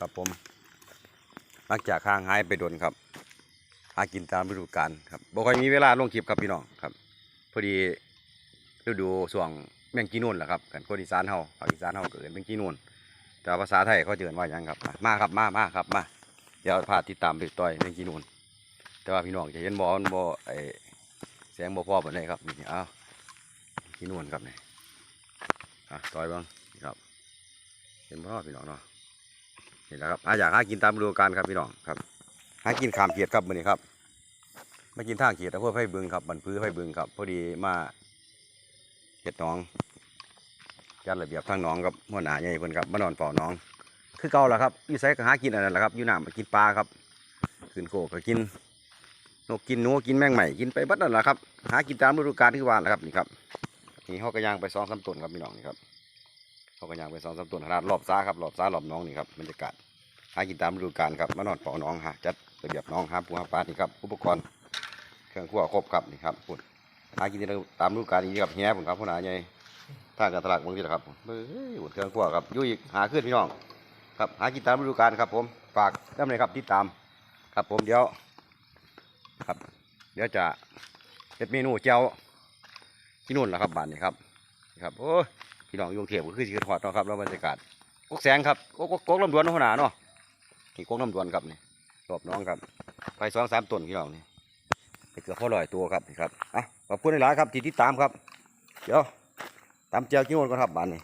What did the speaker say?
ครับผมหลังจากห่างหายไปโดนครับ หากินตามฤดูกาลครับบ่ค่อยมีเวลาลงคลิปครับพี่น้องครับ พอดีฤดูช่วงแมงกีนูนแหละครับกันคนอีสานเฮาภาคอีสานเฮาเอิ้นแมงกีนูนแต่ว่าภาษาไทยเขาเจือว่าหยังครับ มาครับมามาครับมาเดี๋ยวพาติดตามไปต่อยแมงกีนูนแต่ว่าพี่น้องจะเห็นบ่มันบ่ไอแสงบ่พอปานใดครับนี่อ้าวกีนูนครับนี่อะต่อยบ้างครับ เห็นบ่พี่น้องเนาะ นี่แหละครับหาอยากหากินตามฤดูกาลครับพี่น้องครับหากินขามเขียดครับมื้อนี้ครับมากินท่าเขียดอำเภอไผ่บึงครับบันพื้ไผ่บึงครับพอดีมาเห็ดน้องจัดระเบียบทางหน้องครับหัวหน้าใหญ่เพิ่นครับมานอนเฝ้าน้อง คือเก่าแล้วครับอยู่ไสก็หากินอันนั้นแหละครับอยู่น้ำก็กินปลาครับขึ้นโกก็กินนกกินหนูกินแมงใหม่กินไปบัดนั่นแหละครับหากินตามฤดูกาลที่ว่าแหละครับนี่ครับนี่เฮาก็ย่างไปสองสามต้นครับพี่น้องนี่ครับเขาก็ย่างไปสองสามต้นขนาดรอบซ้าครับรอบซ้ารอบน้องนี่ครับบรรยากาศ หากินตามฤดูกาลครับมานอนเฝ้าน้องหาจัดระเบียบน้องหาปูหาปลานี่ครับอุปกรณ์เครื่องครัวครบครับนี่ครับปุ่นหากินตามฤดูกาลนี่ครับแง่ปุ่นครับพ่อหนาใหญ่ท่าการตลาดบางทีแหละครับเฮ้ยปุ่นเครื่องครัวครับยู่อีกหาขึ้นพี่น้องครับหากินตามฤดูกาลครับ ผมฝากด้านในครับติดตามครับผมเดี๋ยวครับ เดี๋ยวจะเฮ็ดเมนูเจียวที่นู่นแหละครับบ้านนี้ครับครับโอ้พี่น้องยงเทพก็คือสิเกิดฮอดเนาะครับแล้วบรรยากาศกกแสงครับกกกกลำดวนหัวหนาเนาะ นี่กน้ำดวนครับนี่รอบน้องครับไปสองสามต้นพี่น้องนี่ไปเกือบพอลอยตัวครับนี่ครับอะขอบคุณหลายครับที่ติดตามครับ เดี๋ยวตามเจ้ากิ้งวอนก่อนครับบ้านนี้